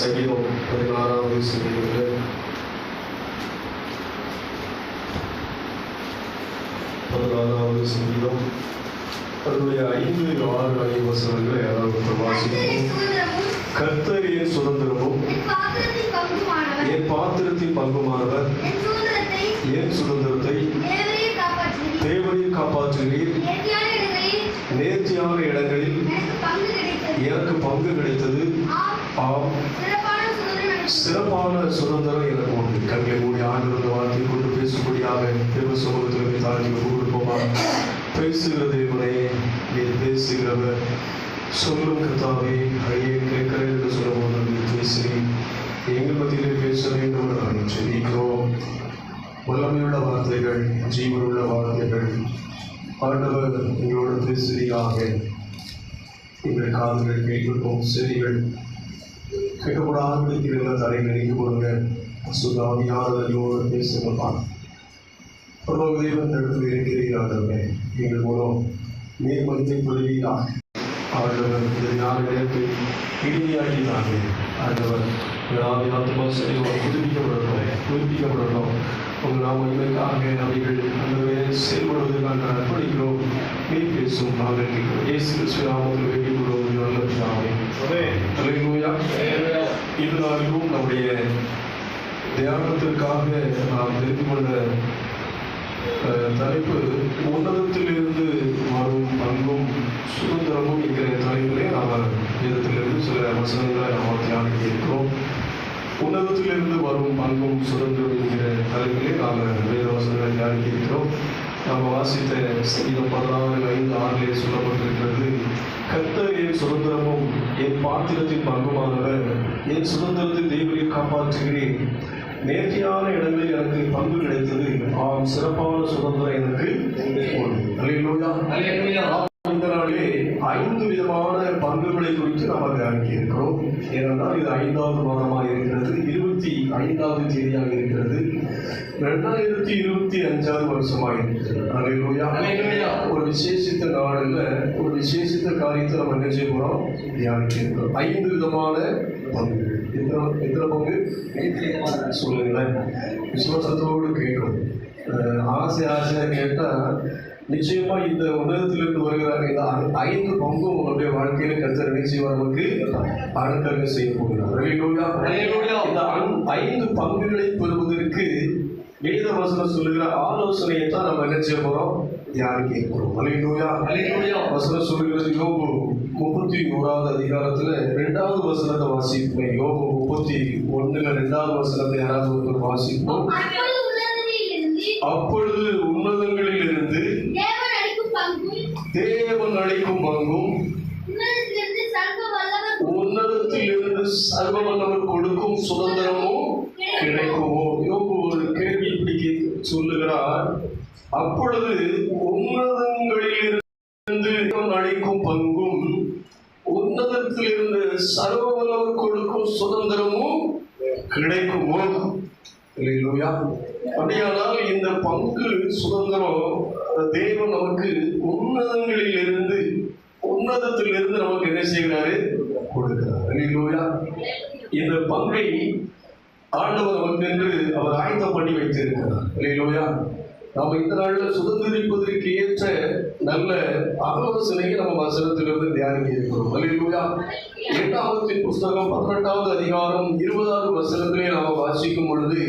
சங்கீதம் பதினாறாவது சங்கீதத்தில் பதினாறாவது சங்கீதம். அதனுடைய ஐந்து ஆறு ஐந்து வசனங்களை யாராவது ஒருத்தர் கர்த்தரிய சுதந்திரமும் என் பாத்திரத்தின் பங்குமானவர் என் சுதந்திரத்தை தேவனை காப்பாற்றுகிறீர். நேர்த்தியான இடங்களில் எனக்கு பங்கு கிடைத்தது. ஆம் சிறப்பான சுதந்திரம் எனக்கு உண்டு. கண்களை மூடி ஆண்டு வார்த்தை கொண்டு பேசும்படியாக தேவ சமூகத்தில் தாழ்த்தி கொடுப்போமா பேசுகிற தேவனே நீ பேசுகிறவர். சொல்லும் கத்தாவே ஐயே கேட்கிறேன் என்று சொல்லும்போது நீ பேசி எங்கள் மத்தியிலே பேச வேண்டும் நாங்கள் செபிக்கிறோம் வல்லமையுள்ள வார்த்தைகள் ஜீவனுள்ள வார்த்தைகள். ஆண்டவர் எங்களோடு பேசுவீராக எங்கள் காதுகள் கேட்கும் செவிகள் கேட்கக்கூடாது இருக்கிற தலைகளை நீக்கி கொடுங்க பேசுங்கப்பா பரலோக தேவன் இடத்தில் இருக்கிறீராகவே எங்கள் மூலம் நீர் மதிப்பை கொள்வீராக ஆண்டவர் இந்த நாலு நேரத்தை இனிமையாக்கினாங்க ஆண்டவர் ஏதாவது ஆத்மா சரியாக புதுப்பிக்கப்படணும் புதுப்பிக்கப்படணும் உங்கள் நாம் இன்மைக்காக அவைகள் அந்தவே செயல்படுவதற்காக அர்ப்பணிக்கிறோம். நீ பேசும் நாங்கள் கேட்கிறோம். இயேசு கிறிஸ்து நாமத்தில் வேண்டிக் கொள்வது நல்ல பிதாவே. இருந்தாலும் நம்முடைய தியானத்திற்காக நாம் தெரிந்து கொண்ட தலைப்பு உன்னதத்திலிருந்து வரும் அன்பும் சுதந்திரமும் என்கிற தலைப்பிலே நாம் வேதத்திலிருந்து சில வசனங்களை நாம் தியானிக்க இருக்கிறோம். உன்னதத்திலிருந்து வரும் பங்கும் சுதந்திரம் என்கிற தலைப்பிலே நாம் வேத வசனங்களை தியானிக்க இருக்கிறோம். நாம் வாசித்த சங்கீதம் பதினாறு ஐந்து ஆறிலே சொல்லப்பட்டிருக்கிறது கர்த்தர் என் சுதந்திரமும் என் பாத்திரத்தின் பங்குமானவர் என் சுதந்திரத்தை தேவனை காப்பாற்றுகிறேன். நேர்த்தியான இடங்களில் எனக்கு பங்கு கிடைத்தது. ஆம் சிறப்பான சுதந்திரம் எனக்கு இந்த நாளிலே ஐந்து விதமான பங்குகளை குறித்து நாம் தியானிக்க இருக்கிறோம் ஏனென்றால் இது ஐந்தாவது மாதமாக இருக்கிறது இருபத்தி ஐந்தாவது தேதியாக இருக்கிறது. ரெண்டாயிரத்தி இருபத்தி அஞ்சாவது வருஷமாக இருக்கிறது. ஒரு விசேஷித்த நாளில் ஒரு விசேஷித்த காரியத்தை நம்ம என்ன செய்ய போறோம்? தியானிக்க இருக்கிறோம் ஐந்து விதமான பங்குகள் எத்தனை எத்தனை பங்கு? சொல்லுங்களேன். விசுவாசத்தோடு கேட்கும் அஹ் ஆசை ஆசையா கேட்டா நிச்சயமா இந்த உலகத்திலிருந்து வருகிறாங்க இந்த ஐந்து பங்கும் உங்களுடைய வாழ்க்கையில கருத்து நிச்சயம் நமக்கு? செய்ய போகிறார். இந்த ஐந்து பங்குகளை பெறுவதற்கு வேத வசனம் சொல்லுகிற ஆலோசனையை தான் நம்ம என்ன செய்ய போறோம்? தியானிக்க இருக்கிறோம் அல்லேலூயா. வசனம் சொல்லுகிறது யோபு முப்பத்தி ஓராவது அதிகாரத்துல ரெண்டாவது வசனத்தை வாசிப்போம். யோபு முப்பத்தி ஒண்ணுல ரெண்டாவது வசனத்தை யாராவது ஒருத்தர் வாசிப்போம். அப்பொழுது உன்னதங்களில் இருந்து தேவன் அளிக்கும் பங்கும் தேவன் அளிக்கும் பங்கும் உன்னதத்திலிருந்து சர்வ வல்லவர் கொடுக்கும். சுதந்திரமும் கிடைக்குமோ? யோபு ஒரு கேள்வி இப்படி சொல்லுகிறார். அப்பொழுது உன்னதங்களில் இருந்து தேவன் அளிக்கும் பங்கும் உன்னதத்தில் இருந்து சர்வ வல்லவர் கொடுக்கும் சுதந்திரமும் கிடைக்குமோ? அல்லேலூயா. அப்படியானால் இந்த பங்கு சுதந்திரம் தேவன் நமக்கு உன்னதங்களில் இருந்து உன்னதத்தில் இருந்து நமக்கு என்ன செய்கிறாரு கொடுக்கிறார் அல்லேலூயா. இந்த பங்கை ஆண்டவர் நமக்கு என்று அவர் ஆயத்தம் பண்ணி வைத்திருக்கிறார் அல்லேலூயா. நாம் இந்த நாள்ல சுதந்திரிப்பதற்கு ஏற்ற நல்ல ஆலோசனையை நம்ம வசனத்திலிருந்து தியானிக்க இருக்கிறோம். அல்லேலூயா. எட்டாமத்தின் புஸ்தகம் பதினெட்டாவது அதிகாரம் இருபதாவது வசனத்திலே நாம வாசிக்கும் பொழுது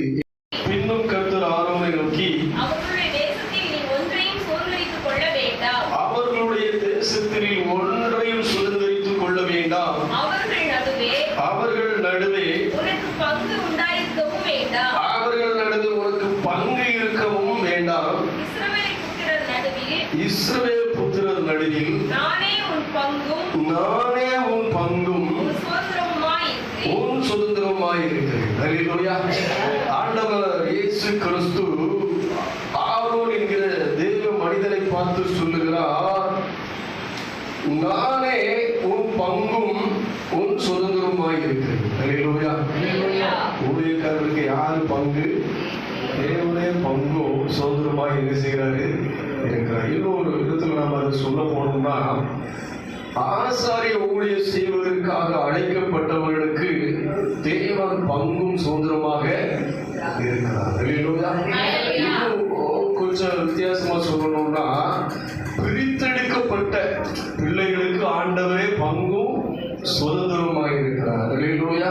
பின்னும் கர்த்தர் ஆரோனை நோக்கி அவர்களுடைய தேசத்தில் ஒன்றையும் சுதந்திரித்துக் கொள்ள வேண்டாம் அவர்கள் நடுவே அவர்கள் நடுவே உனக்கு பங்கு உண்டாயிருக்கவும் வேண்டாம் அவர்கள் நடுவே உனக்கு பங்கு இருக்கவும் வேண்டாம் இஸ்ரவேல் புத்திரர் நடுவில் இஸ்ரவேல் புத்திரர் நடுவில் நானே உன் பங்கும் நானே உன் பங்கும் உன் சுதந்திரமாய் இருக்கிறேன். ஆண்டவர் இயேசு கிறிஸ்து ஆரோன் என்கிற தேவ மனிதனை பார்த்து சொல்லுகிறார் நானே உன் பங்கும் உன் சுதந்திரமாய் இருக்கிறேன். ஊழியக்காரருக்கு யார் பங்கு? தேவனுடைய பங்கும் சுதந்திரமாய் என்ன செய்கிறாரு சொல்ல போனோம்னா ஆசாரிய ஊழியர் செய்வதற்காக அழைக்கப்பட்டவர்களுக்கு பங்கும் சுதந்திரமாக இருக்கிறார். கொஞ்சம் வித்தியாசமா சொல்லணும்னா பிரித்தெடுக்கப்பட்ட பிள்ளைகளுக்கு ஆண்டவரே பங்கும் சுதந்திரமாக இருக்கிறார் அல்லேலூயா.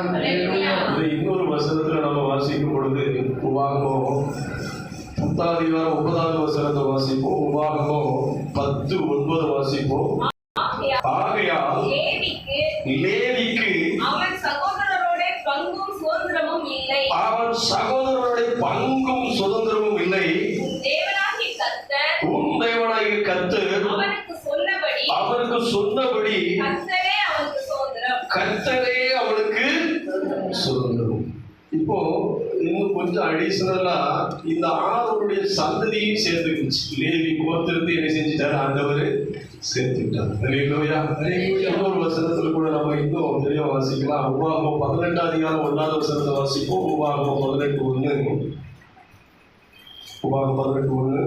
இதை இன்னொரு வசனத்துல நம்ம வாசிக்கும் பொழுது உபாகமம் பத்தாவது அதிகாரம் ஒன்பதாவது வசனத்தை வாசிப்போம் உபாகமம் பத்து ஒன்பது வாசிப்போம் ஆகையால் லேவிக்கு லேவிக்கு அவன் சகோதரரோட பங்கும் சுதந்திரமும் இல்லை அவன் சகோதரருடைய பங்கும் சுதந்திரமும் இல்லை உன் தேவனாகிய கர்த்தர் உன் தேவனாகிய கர்த்தர் அவனுக்கு சொன்னபடி சொன்னபடி அவனுக்கு சுதந்திரம் கர்த்தரே அவனுக்கு சுதந்திரம் இப்போ இன்னும் கொஞ்சம் அடிஷனலா இந்த ஆரோருடைய சந்ததியும் சேர்த்துக்கிச்சு லேவி கோத்திரத்தை என்ன செஞ்சுட்டாரு? ஆண்டவர் சேர்த்துக்கிட்டார் இன்னொரு வசனத்துல கூட நம்ம இன்னும் தெரிய வாசிக்கலாம். உபாகமம் பதினெட்டாம் அதிகாரம் ஒன்றாவது வசனத்தை வாசிப்போம். உபாகமம் பதினெட்டு ஒண்ணு. உபாகம் பதினெட்டு ஒண்ணு.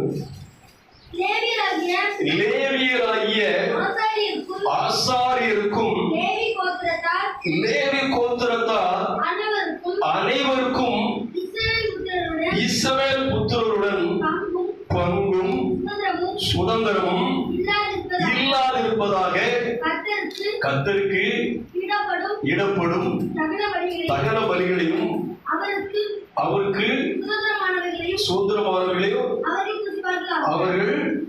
லேவியராகிய லேவியராகிய ஆசாரியருக்கும் ஆசாரியருக்கும் லேவி கோத்திரத்தார் லேவி கோத்திரத்தார் அனைவருக்கும் அனைவருக்கும் இஸ்ரவேல் புத்திரருடன் இஸ்ரவேல் புத்திரருடன் பங்கும் பங்கும் சுதந்திரமும் சுதந்திரமும் இல்லாதிருப்பதாக இல்லாதிருப்பதாக கர்த்தருக்கு கத்தருக்கு இடப்படும் இடப்படும் தகன பலிகளையும் அவருக்கு அவருக்கு சுதந்திரமானவர்களையும் அவர்கள்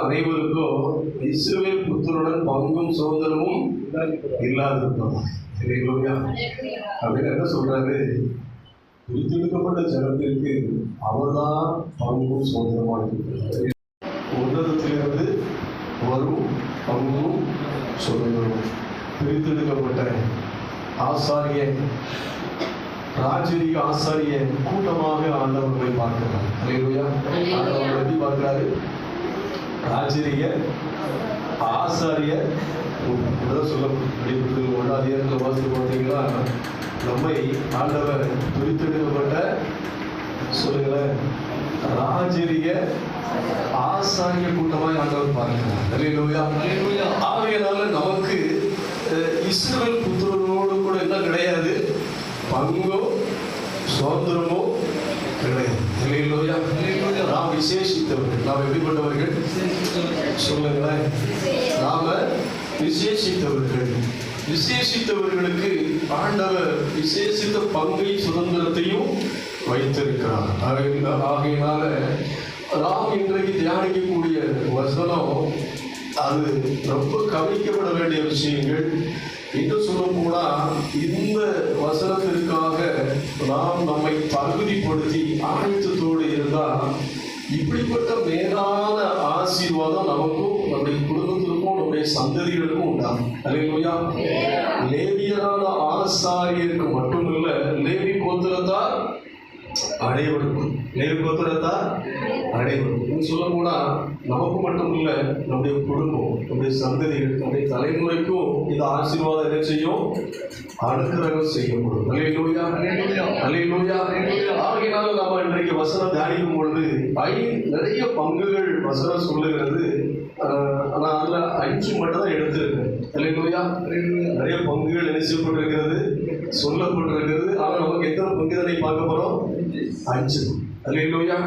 அனைவருக்கும் இஸ்ரவேல் புத்தருடன் பங்கும் சுதந்திரமும் அல்லேலூயா. அப்படின்னு என்ன சொல்றாரு? பிரித்தெடுக்கப்பட்ட ஜனத்திற்கு அவர்தான் பங்கும் சுதந்திரமாக இருக்கிறார். உன்னதத்திலிருந்து வரும் பங்கும் சுதந்திரமும். பிரித்தெடுக்கப்பட்ட ஆசாரிய ராஜரீக ஆசாரிய கூட்டமாக ஆண்டவர்களை பார்க்கிறார். அல்லேலூயா ஆண்டவர் எப்படி பார்க்கிறாரு? ராஜரீக ஆசாரிய கூட்டம். சொல்ல அப்படிப்பட்டது ஒன்றாவது ஏற்கனவே வாசித்து பார்த்தீங்களா நம்மை ஆண்டவர் பிரித்தெடுக்கப்பட்ட சொல்லுங்களேன். ராஜரீக ஆசாரிய கூட்டமாய் ஆண்டவர் பார்க்கிறார். அல்லேலூயா ஆகையினால நமக்கு அஹ், இஸ்ரவேல் புத்திரனோடு கூட என்ன கிடையாது? பங்கோ சுதந்திரமோ கிடையாது. நாம் விசேஷித்தவர்கள். நாம் எப்படிப்பட்டவர்கள்? சொல்லுங்களேன். நாம விசேஷித்தவர்கள். விசேஷித்தவர்களுக்கு ஆண்டவர் விசேஷித்த பங்கை சுதந்திரத்தையும் வைத்திருக்கிறார். ஆகையினால நாம் இன்றைக்கு தியானிக்கக்கூடிய வசனம் அது ரொம்ப கவனிக்கப்பட வேண்டிய விஷயங்கள். இன்னும் சொல்ல போனா இந்த வசனத்திற்காக நாம் நம்மை தகுதிப்படுத்தி ஆயத்தத்தோடு இருந்தால் இப்படிப்பட்ட மேலான ஆசீர்வாதம் நமக்கும் நம்முடைய குடும்பத்திற்கும் நம்முடைய சந்ததிகளுக்கும் உண்டாகும். அல்லேலூயா லேவியரான ஆசாரியருக்கு மட்டுமல்ல லேவி கோத்திரத்தார் அனைவருக்கும் லேவி கோத்திரத்தார் அனைவருக்கும் சொல்ல போனா நமக்கு மட்டும் இல்ல நம்முடைய குடும்பம் நம்முடைய சந்ததிகள் நம்முடைய தலைமுறைக்கும் இந்த ஆசீர்வாதம் என்ன செய்யும்? அனுக்கிரகம் செய்யப்படும். அல்லேலூயா அல்லேலூயா ஆகையினால நாம இன்றைக்கு வசனம் தியானிக்கும் பொழுது நிறைய பங்குகள் வசனம் சொல்லுகிறது. ஆனால் அதில் அஞ்சு மட்டும் தான் எடுத்திருக்கேன் நிறைய பங்குகள் என்ன செய்யப்பட்டிருக்கிறது சொல்லப்பட்டிருக்கிறது. ஆனால் நமக்கு எத்தனை பங்கு தானே பார்க்க போகிறோம் அஞ்சு. அல்லேலூயா